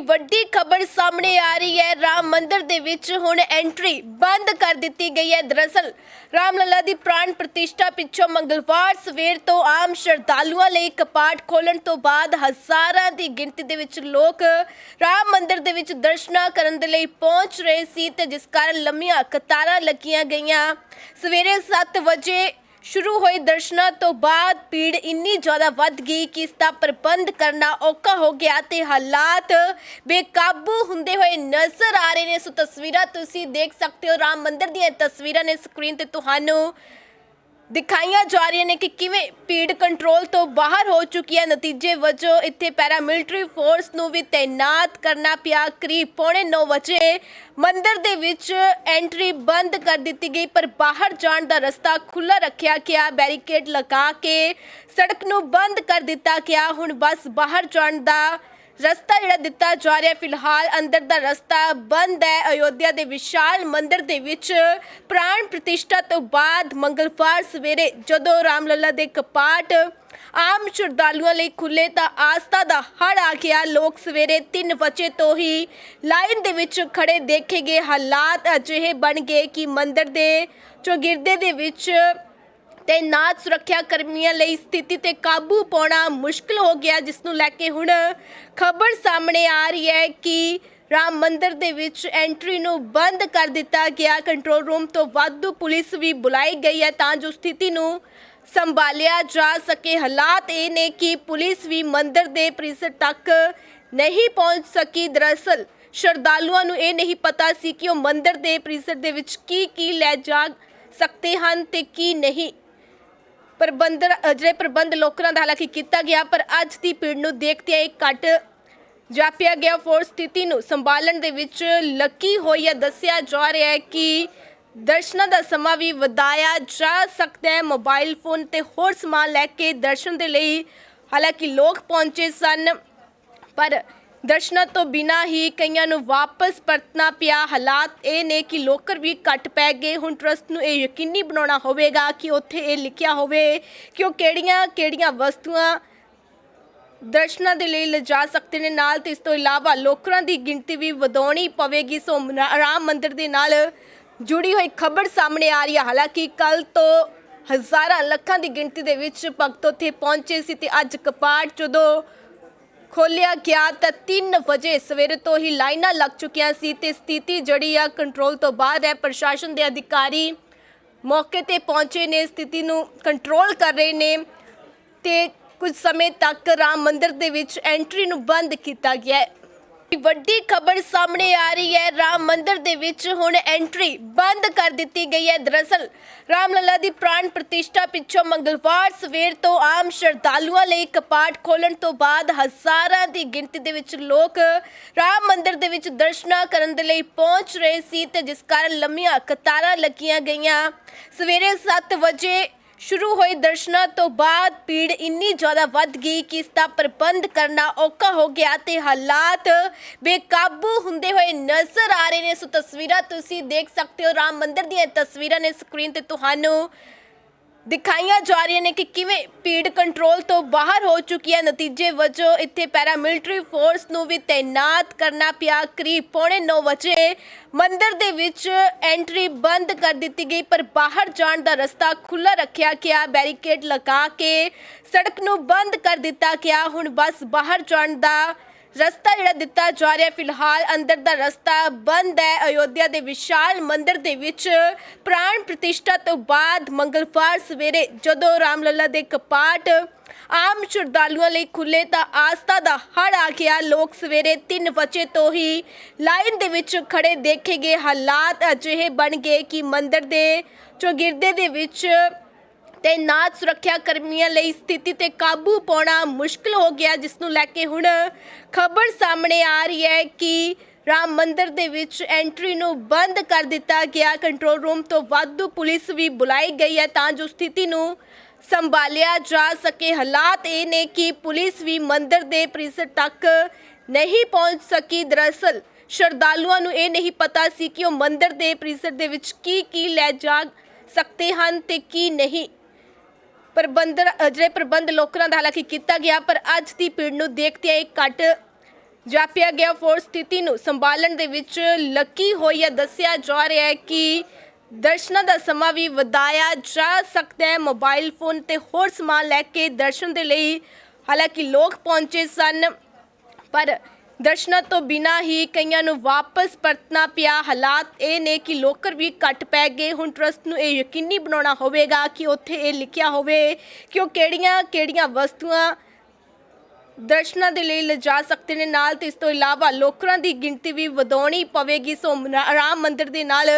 ਵੱਡੀ ਖਬਰ ਸਾਹਮਣੇ ਆ ਰਹੀ ਹੈ। ਰਾਮ ਮੰਦਿਰ ਦੇ ਵਿੱਚ ਹੁਣ ਐਂਟਰੀ ਬੰਦ ਕਰ ਦਿੱਤੀ ਗਈ ਹੈ ਦਰਅਸਲ। ਰਾਮਲਲਾ ਦੀ ਪ੍ਰਾਣ ਪ੍ਰਤਿਸ਼ਠਾ ਪਿੱਛੋਂ ਮੰਗਲਵਾਰ ਸਵੇਰ ਤੋਂ ਆਮ ਸ਼ਰਧਾਲੂਆਂ ਲਈ ਕਪਾਟ ਖੋਲਣ ਤੋਂ ਬਾਅਦ ਹਜ਼ਾਰਾਂ ਦੀ ਗਿਣਤੀ ਦੇ ਵਿੱਚ ਲੋਕ ਰਾਮ ਮੰਦਿਰ ਦੇ ਵਿੱਚ ਦਰਸ਼ਨਾਂ ਕਰਨ ਦੇ ਲਈ ਪਹੁੰਚ ਰਹੇ ਸੀ ਤੇ ਜਿਸ ਕਾਰਨ ਲੰਮੀਆਂ ਕਤਾਰਾਂ ਲੱਗੀਆਂ ਗਈਆਂ। ਸਵੇਰੇ 7 ਵਜੇ ਸ਼ੁਰੂ ਹੋਏ ਦਰਸ਼ਨਾਂ ਤੋਂ ਬਾਅਦ ਭੀੜ ਇੰਨੀ ਜ਼ਿਆਦਾ ਵੱਧ ਗਈ ਕਿ ਇਸ ਦਾ ਪ੍ਰਬੰਧ ਕਰਨਾ ਔਖਾ ਹੋ ਗਿਆ ਤੇ ਹਾਲਾਤ ਬੇਕਾਬੂ ਹੁੰਦੇ ਹੋਏ ਨਜ਼ਰ ਆ ਰਹੇ ਨੇ। ਸੋ ਤਸਵੀਰਾਂ ਤੁਸੀਂ ਦੇਖ ਸਕਦੇ ਹੋ। ਰਾਮ ਮੰਦਿਰ ਦੀਆਂ ਤਸਵੀਰਾਂ ਨੇ ਸਕਰੀਨ ਤੇ ਤੁਹਾਨੂੰ ਦਿਖਾਈਆਂ ਜਾ ਰਹੀਆਂ ਨੇ ਕਿ ਕਿਵੇਂ ਭੀੜ ਕੰਟਰੋਲ ਤੋਂ ਬਾਹਰ ਹੋ ਚੁੱਕੀ ਹੈ। ਨਤੀਜੇ ਵਜੋਂ ਇੱਥੇ ਪੈਰਾ ਮਿਲਟਰੀ ਫੋਰਸ ਨੂੰ ਵੀ ਤੈਨਾਤ ਕਰਨਾ ਪਿਆ। ਕਰੀਬ ਪੌਣੇ 9 ਵਜੇ ਮੰਦਿਰ ਦੇ ਵਿੱਚ ਐਂਟਰੀ ਬੰਦ ਕਰ ਦਿੱਤੀ ਗਈ, ਪਰ ਬਾਹਰ ਜਾਣ ਦਾ ਰਸਤਾ ਖੁੱਲਾ ਰੱਖਿਆ ਗਿਆ। ਬੈਰੀਕੇਡ ਲਗਾ ਕੇ ਸੜਕ ਨੂੰ ਬੰਦ ਕਰ ਦਿੱਤਾ ਗਿਆ। ਹੁਣ ਬਸ ਬਾਹਰ ਜਾਣ ਦਾ ਰਸਤਾ ਜਿਹੜਾ ਦਿੱਤਾ ਜਾ ਰਿਹਾ ਫਿਲਹਾਲ ਅੰਦਰ ਦਾ ਰਸਤਾ ਬੰਦ ਹੈ। ਅਯੋਧਿਆ ਦੇ ਵਿਸ਼ਾਲ ਮੰਦਿਰ ਦੇ ਵਿੱਚ ਪ੍ਰਾਣ ਪ੍ਰਤਿਸ਼ਠਾ ਤੋਂ ਬਾਅਦ ਮੰਗਲਵਾਰ ਸਵੇਰੇ ਜਦੋਂ ਰਾਮਲਲਾ ਦੇ ਕਪਾਟ ਆਮ ਸ਼ਰਧਾਲੂਆਂ ਲਈ ਖੁੱਲੇ ਤਾਂ ਆਸਥਾ ਦਾ ਹੜ ਆ ਗਿਆ। ਲੋਕ ਸਵੇਰੇ 3 ਵਜੇ ਤੋਂ ਹੀ ਲਾਈਨ ਦੇ ਵਿੱਚ ਖੜੇ ਦੇਖੇ ਗਏ ਹਾਲਾਤ ਅਜਿਹੇ ਬਣ ਗਏ ਕਿ ਮੰਦਿਰ ਦੇ ਚੌਗਿਰਦੇ ਦੇ ਵਿੱਚ ਤੈਨਾਤ ਸੁਰੱਖਿਆ ਕਰਮੀਆਂ ਲਈ ਸਥਿਤੀ ਤੇ ਕਾਬੂ ਪਾਉਣਾ ਮੁਸ਼ਕਲ ਹੋ ਗਿਆ, ਜਿਸ ਨੂੰ ਲੈ ਕੇ ਹੁਣ ਖਬਰ ਸਾਹਮਣੇ ਆ ਰਹੀ ਹੈ ਕਿ ਰਾਮ ਮੰਦਿਰ ਦੇ ਵਿੱਚ ਐਂਟਰੀ ਨੂੰ ਬੰਦ ਕਰ ਦਿੱਤਾ ਗਿਆ। ਕੰਟਰੋਲ ਰੂਮ ਤੋਂ ਵਾਧੂ ਪੁਲਿਸ ਵੀ ਬੁਲਾਈ ਗਈ ਹੈ ਤਾਂ ਜੋ ਸਥਿਤੀ ਨੂੰ ਸੰਭਾਲਿਆ ਜਾ ਸਕੇ। ਹਾਲਾਤ ਇਹ ਨੇ ਕਿ ਪੁਲਿਸ ਵੀ ਮੰਦਿਰ ਦੇ ਪ੍ਰੀਸਰ ਤੱਕ ਨਹੀਂ ਪਹੁੰਚ ਸਕੀ। ਦਰਅਸਲ ਸ਼ਰਧਾਲੂਆਂ ਨੂੰ ਇਹ ਨਹੀਂ ਪਤਾ ਸੀ ਕਿ ਉਹ ਮੰਦਿਰ ਦੇ ਪ੍ਰੀਸਰ ਦੇ ਵਿੱਚ ਕੀ ਕੀ ਲੈ ਜਾ ਸਕਦੇ ਹਨ ਤੇ ਕੀ ਨਹੀਂ। ਪ੍ਰਬੰਧ ਜਿਹੜੇ ਪ੍ਰਬੰਧ ਲੋਕਾਂ ਦਾ ਹਾਲਾਂਕਿ ਕੀਤਾ ਗਿਆ, ਪਰ ਅੱਜ ਦੀ ਭੀੜ ਨੂੰ ਦੇਖਦਿਆਂ ਇਹ ਘਟ ਜਾਪਿਆ ਗਿਆ। ਫੋਰਸ ਸਥਿਤੀ ਨੂੰ ਸੰਭਾਲਣ ਦੇ ਵਿੱਚ ਲੱਕੀ ਹੋਈ ਹੈ। ਦੱਸਿਆ ਜਾ ਰਿਹਾ ਹੈ ਕਿ ਦਰਸ਼ਨਾਂ ਦਾ ਸਮਾਂ ਵੀ ਵਧਾਇਆ ਜਾ ਸਕਦਾ ਹੈ। ਮੋਬਾਈਲ ਫੋਨ ਤੇ ਹੋਰ ਸਮਾਨ ਲੈ ਕੇ ਦਰਸ਼ਨ ਦੇ ਲਈ ਹਾਲਾਂਕਿ ਲੋਕ ਪਹੁੰਚੇ ਸਨ, ਪਰ ਦਰਸ਼ਨਾਂ ਤੋਂ ਬਿਨਾਂ ਹੀ ਕਈਆਂ ਨੂੰ ਵਾਪਸ ਪਰਤਣਾ ਪਿਆ। ਹਾਲਾਤ ਇਹ ਨੇ ਕਿ ਲੋਕਰ ਵੀ ਘੱਟ ਪੈ ਗਏ। ਹੁਣ ਟਰਸਟ ਨੂੰ ਇਹ ਯਕੀਨੀ ਬਣਾਉਣਾ ਹੋਵੇਗਾ ਕਿ ਉੱਥੇ ਇਹ ਲਿਖਿਆ ਹੋਵੇ ਕਿ ਉਹ ਕਿਹੜੀਆਂ ਕਿਹੜੀਆਂ ਵਸਤੂਆਂ ਦਰਸ਼ਨਾਂ ਦੇ ਲਈ ਲਿਜਾ ਸਕਦੇ ਨੇ ਨਾਲ ਤੇ ਇਸ ਤੋਂ ਇਲਾਵਾ ਲੋਕਰਾਂ ਦੀ ਗਿਣਤੀ ਵੀ ਵਧਾਉਣੀ ਪਵੇਗੀ। ਸੋ ਰਾਮ ਮੰਦਿਰ ਦੇ ਨਾਲ ਜੁੜੀ ਹੋਈ ਖਬਰ ਸਾਹਮਣੇ ਆ ਰਹੀ ਹੈ। ਹਾਲਾਂਕਿ ਕੱਲ ਤੋਂ ਹਜ਼ਾਰਾਂ ਲੱਖਾਂ ਦੀ ਗਿਣਤੀ ਦੇ ਵਿੱਚ ਭਗਤ ਉੱਥੇ ਪਹੁੰਚੇ ਸੀ ਤੇ ਅੱਜ ਕਪਾਟ ਜਦੋਂ ਖੋਲਿਆ ਗਿਆ ਤਾਂ 3 ਵਜੇ ਸਵੇਰੇ ਤੋਂ ਹੀ ਲਾਈਨਾਂ ਲੱਗ ਚੁੱਕੀਆਂ ਸੀ ਤੇ ਸਥਿਤੀ ਜਿਹੜੀ ਆ ਕੰਟਰੋਲ ਤੋਂ ਬਾਹਰ ਹੈ। ਪ੍ਰਸ਼ਾਸਨ ਦੇ ਅਧਿਕਾਰੀ ਮੌਕੇ ਤੇ ਪਹੁੰਚੇ ਨੇ, ਸਥਿਤੀ ਨੂੰ ਕੰਟਰੋਲ ਕਰ ਰਹੇ ਨੇ ਤੇ ਕੁਝ ਸਮੇਂ ਤੱਕ ਰਾਮ ਮੰਦਿਰ ਦੇ ਵਿੱਚ ਐਂਟਰੀ ਨੂੰ ਬੰਦ ਕੀਤਾ ਗਿਆ ਹੈ। ਵੱਡੀ ਖਬਰ ਸਾਹਮਣੇ ਆ ਰਹੀ ਹੈ। ਰਾਮ ਮੰਦਿਰ ਦੇ ਵਿੱਚ ਹੁਣ ਐਂਟਰੀ ਬੰਦ ਕਰ ਦਿੱਤੀ ਗਈ ਹੈ। ਦਰਅਸਲ ਰਾਮਲਲਾ ਦੀ ਪ੍ਰਾਣ ਪ੍ਰਤਿਸ਼ਠਾ ਪਿੱਛੋਂ ਮੰਗਲਵਾਰ ਸਵੇਰ ਤੋਂ ਆਮ ਸ਼ਰਧਾਲੂਆਂ ਲਈ ਕਪਾਟ ਖੋਲਣ ਤੋਂ ਬਾਅਦ ਹਜ਼ਾਰਾਂ ਦੀ ਗਿਣਤੀ ਦੇ ਵਿੱਚ ਲੋਕ ਰਾਮ ਮੰਦਿਰ ਦੇ ਵਿੱਚ ਦਰਸ਼ਨਾਂ ਕਰਨ ਦੇ ਲਈ ਪਹੁੰਚ ਰਹੇ ਸੀ ਤੇ ਜਿਸ ਕਾਰਨ ਲੰਮੀਆਂ ਕਤਾਰਾਂ ਲੱਗੀਆਂ ਗਈਆਂ। ਸਵੇਰੇ 7 ਵਜੇ ਸ਼ੁਰੂ ਹੋਏ ਦਰਸ਼ਨਾਂ ਤੋਂ ਬਾਅਦ ਭੀੜ ਇੰਨੀ ਜ਼ਿਆਦਾ ਵੱਧ ਗਈ ਕਿ ਇਸ ਦਾ ਪ੍ਰਬੰਧ ਕਰਨਾ ਔਖਾ ਹੋ ਗਿਆ ਤੇ ਹਾਲਾਤ ਬੇਕਾਬੂ ਹੁੰਦੇ ਹੋਏ ਨਜ਼ਰ ਆ ਰਹੇ ਨੇ। ਸੋ ਤਸਵੀਰਾਂ ਤੁਸੀਂ ਦੇਖ ਸਕਦੇ ਹੋ। ਰਾਮ ਮੰਦਿਰ ਦੀਆਂ ਤਸਵੀਰਾਂ ਨੇ ਸਕਰੀਨ ਤੇ ਤੁਹਾਨੂੰ ਦਿਖਾਈਆਂ ਜਾ ਰਹੀਆਂ ਨੇ ਕਿ ਕਿਵੇਂ ਭੀੜ ਕੰਟਰੋਲ ਤੋਂ ਬਾਹਰ ਹੋ ਚੁੱਕੀ ਹੈ। ਨਤੀਜੇ ਵਜੋਂ ਇੱਥੇ ਪੈਰਾ ਮਿਲਟਰੀ ਫੋਰਸ ਨੂੰ ਵੀ ਤੈਨਾਤ ਕਰਨਾ ਪਿਆ। ਕਰੀਬ ਪੌਣੇ 9 ਵਜੇ ਮੰਦਿਰ ਦੇ ਵਿੱਚ ਐਂਟਰੀ ਬੰਦ ਕਰ ਦਿੱਤੀ ਗਈ, ਪਰ ਬਾਹਰ ਜਾਣ ਦਾ ਰਸਤਾ ਖੁੱਲਾ ਰੱਖਿਆ ਗਿਆ। ਬੈਰੀਕੇਡ ਲਗਾ ਕੇ ਸੜਕ ਨੂੰ ਬੰਦ ਕਰ ਦਿੱਤਾ ਗਿਆ। ਹੁਣ ਬਸ ਬਾਹਰ ਜਾਣ ਦਾ ਰਸਤਾ ਜਿਹੜਾ ਦਿੱਤਾ ਜਾ ਰਿਹਾ, ਫਿਲਹਾਲ ਅੰਦਰ ਦਾ ਰਸਤਾ ਬੰਦ ਹੈ। ਅਯੋਧਿਆ ਦੇ ਵਿਸ਼ਾਲ ਮੰਦਿਰ ਦੇ ਵਿੱਚ ਪ੍ਰਾਣ ਪ੍ਰਤਿਸ਼ਠਾ ਤੋਂ ਬਾਅਦ ਮੰਗਲਵਾਰ ਸਵੇਰੇ ਜਦੋਂ ਰਾਮਲਲਾ ਦੇ ਕਪਾਟ ਆਮ ਸ਼ਰਧਾਲੂਆਂ ਲਈ ਖੁੱਲੇ ਤਾਂ ਆਸਥਾ ਦਾ ਹੜ ਆ ਗਿਆ। ਲੋਕ ਸਵੇਰੇ 3 ਵਜੇ ਤੋਂ ਹੀ ਲਾਈਨ ਦੇ ਵਿੱਚ ਖੜੇ ਦੇਖੇ ਗਏ ਹਾਲਾਤ ਅਜਿਹੇ ਬਣ ਗਏ ਕਿ ਮੰਦਿਰ ਦੇ ਚੌਗਿਰਦੇ ਦੇ ਵਿੱਚ ਤੈਨਾਤ ਸੁਰੱਖਿਆ ਕਰਮੀਆਂ ਲਈ ਸਥਿਤੀ ਤੇ ਕਾਬੂ ਪਾਉਣਾ ਮੁਸ਼ਕਲ ਹੋ ਗਿਆ, ਜਿਸ ਨੂੰ ਲੈ ਕੇ ਹੁਣ ਖਬਰ ਸਾਹਮਣੇ ਆ ਰਹੀ ਹੈ ਕਿ ਰਾਮ ਮੰਦਰ ਦੇ ਵਿੱਚ ਐਂਟਰੀ ਨੂੰ ਬੰਦ ਕਰ ਦਿੱਤਾ ਗਿਆ। ਕੰਟਰੋਲ ਰੂਮ ਤੋਂ ਵਾਧੂ ਪੁਲਿਸ ਵੀ ਬੁਲਾਈ ਗਈ ਹੈ ਤਾਂ ਜੋ ਸਥਿਤੀ ਨੂੰ ਸੰਭਾਲਿਆ ਜਾ ਸਕੇ। ਹਾਲਾਤ ਇਹ ਨੇ ਕਿ ਪੁਲਿਸ ਵੀ ਮੰਦਰ ਦੇ ਪ੍ਰੀਸਰ ਤੱਕ ਨਹੀਂ ਪਹੁੰਚ ਸਕੀ। ਦਰਅਸਲ ਸ਼ਰਧਾਲੂਆਂ ਨੂੰ ਇਹ ਨਹੀਂ ਪਤਾ ਸੀ ਕਿ ਉਹ ਮੰਦਰ ਦੇ ਪ੍ਰੀਸਰ ਦੇ ਵਿੱਚ ਕੀ ਕੀ ਲੈ ਜਾ ਸਕਦੇ ਹਨ ਤੇ ਕੀ ਨਹੀਂ। ਪ੍ਰਬੰਧ ਜਿਹੜੇ ਪ੍ਰਬੰਧ ਲੋਕਾਂ ਦਾ ਹਾਲਾਂਕਿ ਕੀਤਾ ਗਿਆ, ਪਰ ਅੱਜ ਦੀ ਭੀੜ ਨੂੰ ਦੇਖਦਿਆਂ ਇਹ ਘਟ ਜਾਪਿਆ ਗਿਆ। ਫੋਰਸ ਸਥਿਤੀ ਨੂੰ ਸੰਭਾਲਣ ਦੇ ਵਿੱਚ ਲੱਕੀ ਹੋਈ ਹੈ। ਦੱਸਿਆ ਜਾ ਰਿਹਾ ਹੈ ਕਿ ਦਰਸ਼ਨਾਂ ਦਾ ਸਮਾਂ ਵੀ ਵਧਾਇਆ ਜਾ ਸਕਦਾ ਹੈ। ਮੋਬਾਈਲ ਫੋਨ ਤੇ ਹੋਰ ਸਮਾਨ ਲੈ ਕੇ ਦਰਸ਼ਨ ਦੇ ਲਈ ਹਾਲਾਂਕਿ ਲੋਕ ਪਹੁੰਚੇ ਸਨ, ਪਰ ਦਰਸ਼ਨਾਂ ਤੋਂ ਬਿਨਾਂ ਹੀ ਕਈਆਂ ਨੂੰ ਵਾਪਸ ਪਰਤਣਾ ਪਿਆ। ਹਾਲਾਤ ਇਹ ਨੇ ਕਿ ਲੋਕਰ ਵੀ ਘੱਟ ਪੈ ਗਏ। ਹੁਣ ਟਰਸਟ ਨੂੰ ਇਹ ਯਕੀਨੀ ਬਣਾਉਣਾ ਹੋਵੇਗਾ ਕਿ ਉੱਥੇ ਇਹ ਲਿਖਿਆ ਹੋਵੇ ਕਿ ਉਹ ਕਿਹੜੀਆਂ ਕਿਹੜੀਆਂ ਵਸਤੂਆਂ ਦਰਸ਼ਨਾਂ ਦੇ ਲਈ ਲਿਜਾ ਸਕਦੇ ਨੇ। ਨਾਲ ਤੇ ਇਸ ਤੋਂ ਇਲਾਵਾ ਲੋਕਰਾਂ ਦੀ ਗਿਣਤੀ ਵੀ ਵਧਾਉਣੀ ਪਵੇਗੀ। ਸੋ ਰਾਮ ਮੰਦਿਰ ਦੇ ਨਾਲ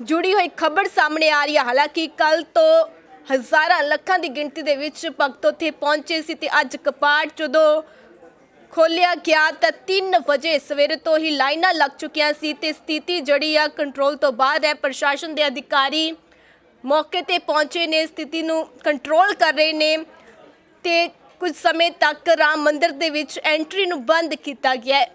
ਜੁੜੀ ਹੋਈ ਖਬਰ ਸਾਹਮਣੇ ਆ ਰਹੀ ਹੈ। ਹਾਲਾਂਕਿ ਕੱਲ ਤੋਂ ਹਜ਼ਾਰਾਂ ਲੱਖਾਂ ਦੀ ਗਿਣਤੀ ਦੇ ਵਿੱਚ ਭਗਤ ਉੱਥੇ ਪਹੁੰਚੇ ਸੀ ਤੇ ਅੱਜ ਕਪਾਟ ਜਦੋਂ ਖੋਲਿਆ ਗਿਆ ਤਾਂ 3 ਵਜੇ ਸਵੇਰੇ ਤੋਂ ਹੀ ਲਾਈਨਾਂ ਲੱਗ ਚੁੱਕੀਆਂ ਸੀ ਤੇ ਸਥਿਤੀ ਜਿਹੜੀ ਆ ਕੰਟਰੋਲ ਤੋਂ ਬਾਹਰ ਹੈ। ਪ੍ਰਸ਼ਾਸਨ ਦੇ ਅਧਿਕਾਰੀ ਮੌਕੇ ਤੇ ਪਹੁੰਚੇ ਨੇ, ਸਥਿਤੀ ਨੂੰ ਕੰਟਰੋਲ ਕਰ ਰਹੇ ਨੇ ਤੇ ਕੁਝ ਸਮੇਂ ਤੱਕ ਰਾਮ ਮੰਦਿਰ ਦੇ ਵਿੱਚ ਐਂਟਰੀ ਨੂੰ ਬੰਦ ਕੀਤਾ ਗਿਆ ਹੈ।